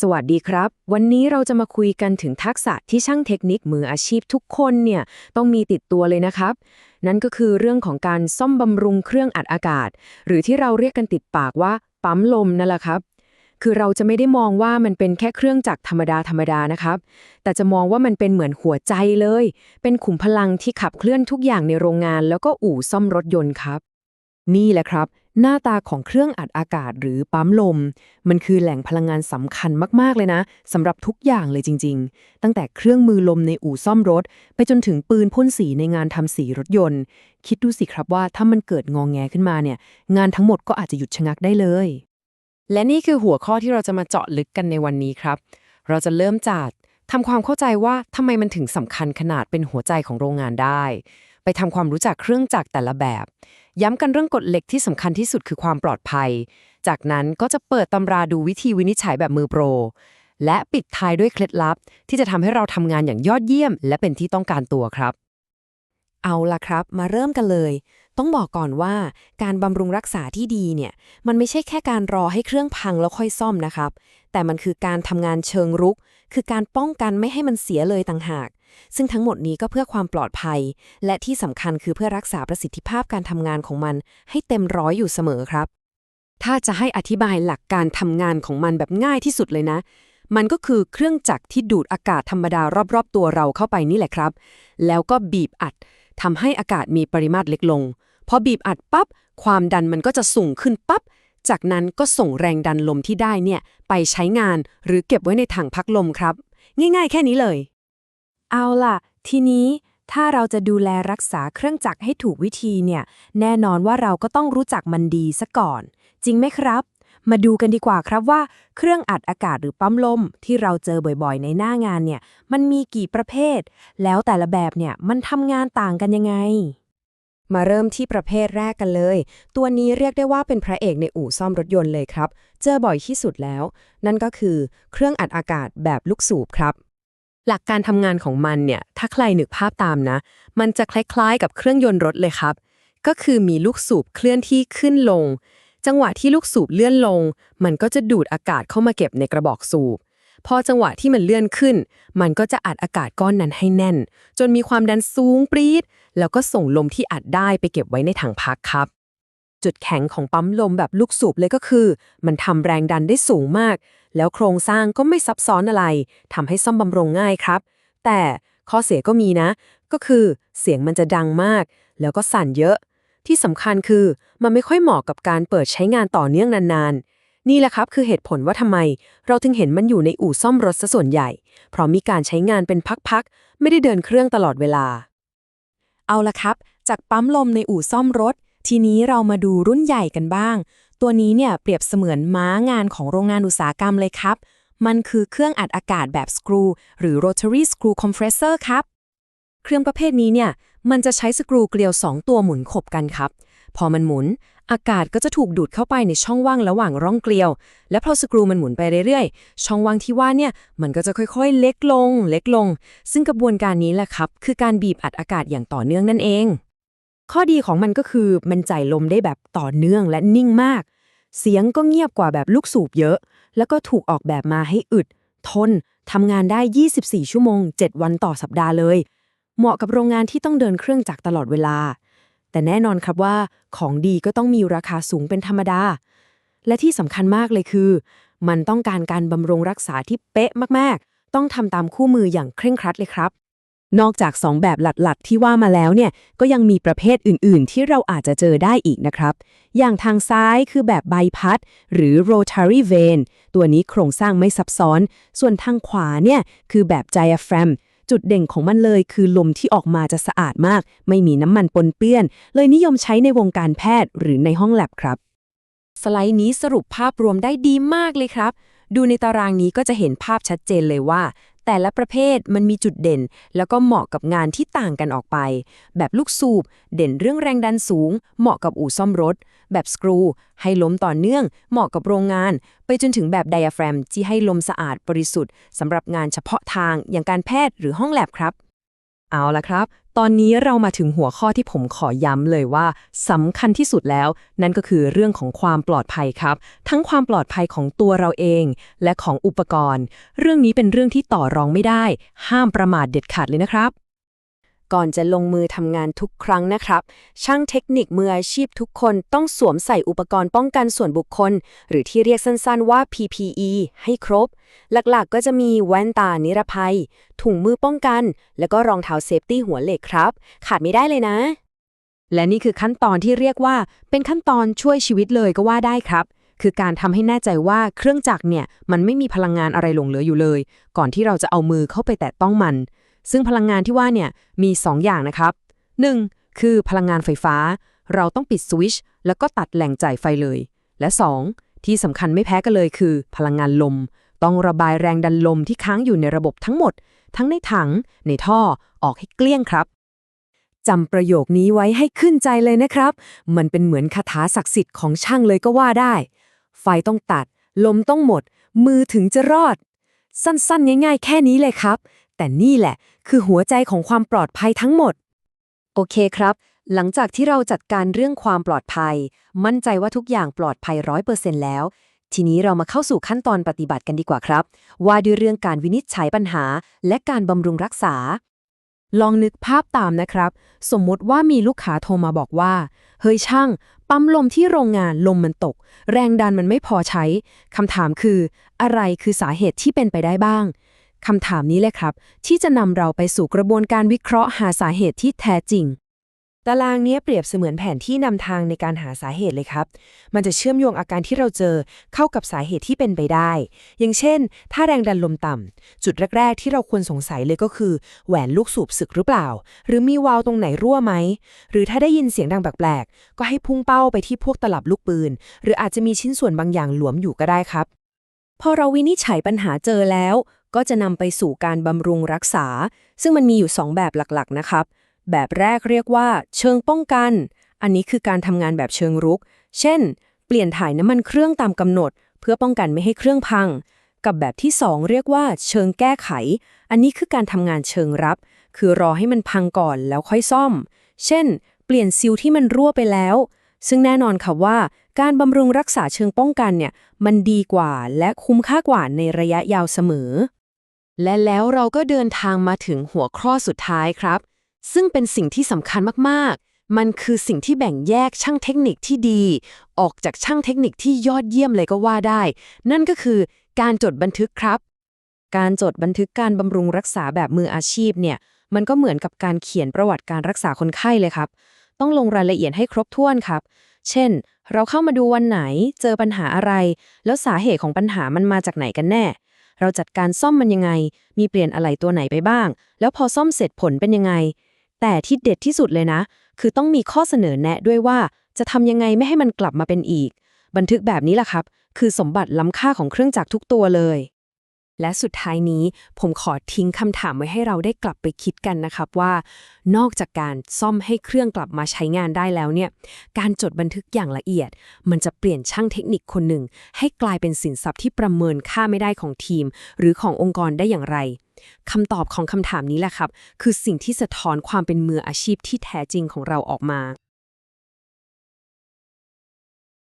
สวัสดีครับ วันนี้เราจะมาคุยกันถึงทักษะที่ช่างเทคนิคมืออาชีพทุกคนเนี่ยต้องมีติดตัวเลยนะครับ นั่นก็คือเรื่องของการซ่อมบำรุงเครื่องอัดอากาศ หรือที่เราเรียกกันติดปากว่าปั๊มลมนั่นแหละครับ คือเราจะไม่ได้มองว่ามันเป็นแค่เครื่องจักรธรรมดาธรรมดานะครับ แต่จะมองว่ามันเป็นเหมือนหัวใจเลย เป็นขุมพลังที่ขับเคลื่อนทุกอย่างในโรงงาน แล้วก็อู่ซ่อมรถยนต์ครับ นี่แหละครับ หน้าตาของเครื่องอัดอากาศหรือปั๊มลม มันคือแหล่งพลังงานสำคัญมากๆเลยนะสำหรับทุกอย่างเลยจริง ๆ ตั้งแต่เครื่องมือลมในอู่ซ่อมรถ ไปจนถึงปืนพ่นสีในงานทำสีรถยนต์ คิดดูสิครับว่าถ้ามันเกิดงองแงขึ้นมาเนี่ย งานทั้งหมดก็อาจจะหยุดชะงักได้เลย และนี่คือหัวข้อที่เราจะมาเจาะลึกกันในวันนี้ครับ เราจะเริ่มจากทำความเข้าใจว่าทำไมมันถึงสำคัญขนาดเป็นหัวใจของโรงงานได้ ไปทำความรู้จักเครื่องจักรแต่ละแบบ ย้ำกันเรื่องกฎเหล็กที่สำคัญที่สุดคือความปลอดภัย จากนั้นก็จะเปิดตำราดูวิธีวินิจฉัยแบบมือโปร และปิดท้ายด้วยเคล็ดลับ ที่จะทำให้เราทำงานอย่างยอดเยี่ยม และเป็นที่ต้องการตัวครับ เอาล่ะครับ มาเริ่มกันเลย ต้องบอกก่อนว่าการบำรุงรักษาที่ดีเนี่ย มันไม่ใช่แค่การรอให้เครื่องพังแล้วค่อยซ่อมนะครับ แต่มันคือการทำงานเชิงรุก คือการป้องกันไม่ให้มันเสียเลยต่างหาก ซึ่งทั้งหมดนี้ก็เพื่อความปลอดภัย และที่สำคัญคือเพื่อรักษาประสิทธิภาพการทำงานของมัน ให้เต็มร้อยอยู่เสมอครับ ถ้าจะให้อธิบายหลักการทำงานของมันแบบง่ายที่สุดเลยนะ มันก็คือเครื่องจักรที่ดูดอากาศธรรมดารอบๆ ตัวเราเข้าไปนี่แหละครับ แล้วก็บีบอัดทำให้อากาศมีปริมาตรเล็กลง พอบีบอัดปั๊บความดันมันก็จะสูงขึ้นปั๊บจากนั้นก็ส่งแรงดันลมที่ได้เนี่ยไปใช้งานหรือเก็บไว้ในถังพักลมครับ ง่ายๆ แค่นี้เลย เอาล่ะ ทีนี้ถ้าเราจะดูแลรักษาเครื่องจักรให้ถูกวิธีเนี่ย แน่นอนว่าเราก็ต้องรู้จักมันดีซะก่อน จริงไหมครับ มาดูกันดีกว่าครับว่า เครื่องอัดอากาศหรือปั๊มลม ที่เราเจอบ่อยๆ ในหน้างานเนี่ย มันมีกี่ประเภท แล้วแต่ละแบบเนี่ยมันทำงานต่างกันยังไง มาเริ่มที่ประเภทแรกกันเลย ตัวนี้เรียกได้ว่าเป็นพระเอกในอู่ซ่อมรถยนต์เลยครับ เจอบ่อยที่สุดแล้ว นั่นก็คือ เครื่องอัดอากาศแบบลูกสูบครับ หลักการทำงานของมันเนี่ย ถ้าใครนึกภาพตามนะ มันจะคล้ายๆกับเครื่องยนต์รถเลยครับ ก็คือมีลูกสูบเคลื่อนที่ขึ้นลง จังหวะที่ลูกสูบเลื่อนลง มันก็จะดูดอากาศเข้ามาเก็บในกระบอกสูบ พอจังหวะที่มันเลื่อนขึ้น มันก็จะอัดอากาศก้อนนั้นให้แน่น จนมีความดันสูงปรี๊ด แล้วก็ส่งลมที่อัดได้ไปเก็บไว้ในถังพักครับจุดแข็งของปั๊มลมแบบลูกสูบเลยก็คือ มันทำแรงดันได้สูงมาก แล้วโครงสร้างก็ไม่ซับซ้อนอะไรทำให้ซ่อมบำรุงง่ายครับ แต่ข้อเสียก็มีนะ ก็คือเสียงมันจะดังมาก แล้วก็สั่นเยอะ ที่สำคัญคือมันไม่ค่อยเหมาะกับการเปิดใช้งานต่อเนื่องนานๆ นี่แหละครับคือเหตุผลว่าทำไม เราถึงเห็นมันอยู่ในอู่ซ่อมรถซะส่วนใหญ่ เพราะมีการใช้งานเป็นพักๆ ไม่ได้เดินเครื่องตลอดเวลา เอาละครับ จากปั๊มลมในอู่ซ่อมรถ ทีนี้เรามาดูรุ่นใหญ่กันบ้าง ตัวนี้เนี่ยเปรียบเสมือนม้างานของโรงงานอุตสาหกรรมเลยครับ มันคือเครื่องอัดอากาศแบบสกรูหรือ rotary screw compressor ครับ เครื่องประเภทนี้เนี่ยมันจะใช้สกรูเกลียว 2 ตัวหมุนขบกันครับ พอมันหมุน อากาศก็จะถูกดูดเข้าไปในช่องว่างระหว่างร่องเกลียว และพอสกรูมันหมุนไปเรื่อยๆ ช่องว่างที่ว่าเนี่ยมันก็จะค่อยๆ เล็กลง เล็กลง ซึ่งกระบวนการนี้แหละครับ คือการบีบอัดอากาศอย่างต่อเนื่องนั่นเอง ข้อดีของมันก็คือมันจ่ายลมได้แบบต่อเนื่องและนิ่งมาก เสียงก็เงียบกว่าแบบลูกสูบเยอะ แล้วก็ถูกออกแบบมาให้อึด ทนทำงานได้ 24 ชั่วโมง 7 วันต่อสัปดาห์เลย เหมาะกับโรงงานที่ต้องเดินเครื่องจักรตลอดเวลา แต่แน่นอนครับว่าของดีก็ต้องมีราคาสูงเป็นธรรมดา และที่สำคัญมากเลยคือ มันต้องการการบำรุงรักษาที่เป๊ะมากๆ ต้องทำตามคู่มืออย่างเคร่งครัดเลยครับ นอกจาก 2 แบบหลัดๆที่ว่ามาแล้วเนี่ยก็ยังมีประเภทอื่นๆ ที่เราอาจจะเจอได้อีกนะครับ อย่างทางซ้ายคือแบบใบพัด หรือ rotary vane ตัวนี้โครงสร้างไม่ซับซ้อน ส่วนทางขวาเนี่ยคือแบบ diaphragm จุดเด่นของมันเลยคือลมที่ออกมาจะสะอาดมาก ไม่มีน้ำมันปนเปื้อน เลยนิยมใช้ในวงการแพทย์หรือในห้องแลบครับ สไลด์นี้สรุปภาพรวมได้ดีมากเลยครับ ดูในตารางนี้ก็จะเห็นภาพชัดเจนเลยว่า แต่ละประเภทมันมีจุดเด่น แล้วก็เหมาะกับงานที่ต่างกันออกไป แบบลูกสูบ เด่นเรื่องแรงดันสูง เหมาะกับอู่ซ่อมรถ แบบสกรู ให้ล้มต่อเนื่อง เหมาะกับโรงงาน ไปจนถึงแบบไดอะแฟรมที่ให้ลมสะอาดบริสุทธิ์สำหรับงานเฉพาะทางอย่างการแพทย์หรือห้องแลบครับ เอาละครับ ตอนนี้เรามาถึงหัวข้อที่ผมขอย้ำเลยว่าสำคัญที่สุดแล้ว นั่นก็คือเรื่องของความปลอดภัยครับ ทั้งความปลอดภัยของตัวเราเอง และของอุปกรณ์ เรื่องนี้เป็นเรื่องที่ต่อรองไม่ได้ ห้ามประมาทเด็ดขาดเลยนะครับ ก่อนจะลงมือทำงานทุกครั้งนะครับ ช่างเทคนิคมืออาชีพทุกคนต้องสวมใส่อุปกรณ์ป้องกันส่วนบุคคล หรือที่เรียกสั้นๆว่า PPE ให้ครบ หลักๆก็จะมีแว่นตานิรภัย ถุงมือป้องกัน แล้วก็รองเท้าเซฟตี้หัวเหล็กครับ ขาดไม่ได้เลยนะ และนี่คือขั้นตอนที่เรียกว่า เป็นขั้นตอนช่วยชีวิตเลยก็ว่าได้ครับ คือการทำให้แน่ใจว่าเครื่องจักรเนี่ยมันไม่มีพลังงานอะไรหลงเหลืออยู่เลย ก่อนที่เราจะเอามือเข้าไปแตะต้องมัน ซึ่งพลังงานที่ว่าเนี่ยมี 2 อย่างนะครับ 1. คือพลังงานไฟฟ้า เราต้องปิดสวิตช์แล้วก็ตัดแหล่งจ่ายไฟเลย และ 2. ที่สำคัญไม่แพ้กันเลยคือ พลังงานลม ต้องระบายแรงดันลมที่ค้างอยู่ในระบบทั้งหมด ทั้งในถัง ในท่อออกให้เกลี้ยงครับจำประโยคนี้ไว้ให้ขึ้นใจเลยนะครับ มันเป็นเหมือนคาถาศักดิ์สิทธิ์ของช่างเลยก็ว่าได้ ไฟต้องตัด ลมต้องหมด มือถึงจะรอด สั้นๆ ง่ายๆ แค่นี้เลยครับ แต่นี่แหละ คือหัวใจของความปลอดภัยทั้งหมด โอเคครับ หลังจากที่เราจัดการเรื่องความปลอดภัย มั่นใจว่าทุกอย่างปลอดภัยร้อยเปอร์เซ็นต์แล้ว ทีนี้เรามาเข้าสู่ขั้นตอนปฏิบัติกันดีกว่าครับ ว่าด้วยเรื่องการวินิจฉัยปัญหา และการบำรุงรักษา ลองนึกภาพตามนะครับ สมมติว่ามีลูกค้าโทรมาบอกว่า เฮ้ยช่าง ปั๊มลมที่โรงงานลมมันตก แรงดันมันไม่พอใช้คำถามคือ อะไรคือสาเหตุที่เป็นไปได้บ้าง คำถามนี้แหละครับ ที่จะนำเราไปสู่กระบวนการวิเคราะห์หาสาเหตุที่แท้จริง ตารางนี้เปรียบเสมือนแผนที่นำทางในการหาสาเหตุเลยครับ มันจะเชื่อมโยงอาการที่เราเจอเข้ากับสาเหตุที่เป็นไปได้ อย่างเช่น ถ้าแรงดันลมต่ำจุดแรก ๆ ที่เราควรสงสัยเลยก็คือ แหวนลูกสูบสึกหรือเปล่า หรือมีวาล์วตรงไหนรั่วไหม หรือถ้าได้ยินเสียงดังแปลกๆก็ให้พุ่งเป้าไปที่พวกตลับลูกปืน หรืออาจจะมีชิ้นส่วนบางอย่างหลวมอยู่ก็ได้ครับพอเราวินิจฉัยปัญหาเจอแล้ว ก็จะนำไปสู่การบำรุงรักษา ซึ่งมันมีอยู่ 2 แบบหลักๆนะครับ แบบแรกเรียกว่า เชิงป้องกัน อันนี้คือการทำงานแบบเชิงรุก เช่น เปลี่ยนถ่ายน้ำมันเครื่องตามกำหนด เพื่อป้องกันไม่ให้เครื่องพัง กับแบบที่ 2 เรียกว่า เชิงแก้ไข อันนี้คือการทำงานเชิงรับ คือรอให้มันพังก่อนแล้วค่อยซ่อม เช่น เปลี่ยนซิลที่มันรั่วไปแล้วซึ่งแน่นอนค่ะว่าการบำรุงรักษาเชิงป้องกันเนี่ยมันดีกว่าและคุ้มค่ากว่าในระยะยาวเสมอ และแล้วเราก็เดินทางมาถึงหัวข้อสุดท้ายครับ ซึ่งเป็นสิ่งที่สำคัญมากๆ มันคือสิ่งที่แบ่งแยกช่างเทคนิคที่ดี ออกจากช่างเทคนิคที่ยอดเยี่ยมเลยก็ว่าได้ นั่นก็คือการจดบันทึกครับ การจดบันทึกการบำรุงรักษาแบบมืออาชีพเนี่ย มันก็เหมือนกับการเขียนประวัติการรักษาคนไข้เลยครับ ต้องลงรายละเอียดให้ครบถ้วนครับ เช่น เราเข้ามาดูวันไหน เจอปัญหาอะไร แล้วสาเหตุของปัญหามันมาจากไหนกันแน่ เราจัดการซ่อมมันยังไง มีเปลี่ยนอะไรตัวไหนไปบ้าง แล้วพอซ่อมเสร็จผลเป็นยังไง แต่ที่เด็ดที่สุดเลยนะ คือต้องมีข้อเสนอแนะด้วยว่าจะทำยังไงไม่ให้มันกลับมาเป็นอีก บันทึกแบบนี้แหละครับ คือสมบัติล้ำค่าของเครื่องจักรทุกตัวเลย และสุดท้ายนี้ผมขอทิ้งคำถามไว้ให้เราได้กลับไปคิดกันนะครับว่า นอกจากการซ่อมให้เครื่องกลับมาใช้งานได้แล้วเนี่ย การจดบันทึกอย่างละเอียด มันจะเปลี่ยนช่างเทคนิคคนหนึ่ง ให้กลายเป็นสินทรัพย์ที่ประเมินค่าไม่ได้ของทีม หรือขององค์กรได้อย่างไรคำตอบของคำถามนี้แหละครับ คือสิ่งที่สะท้อนความเป็นมืออาชีพที่แท้จริงของเราออกมา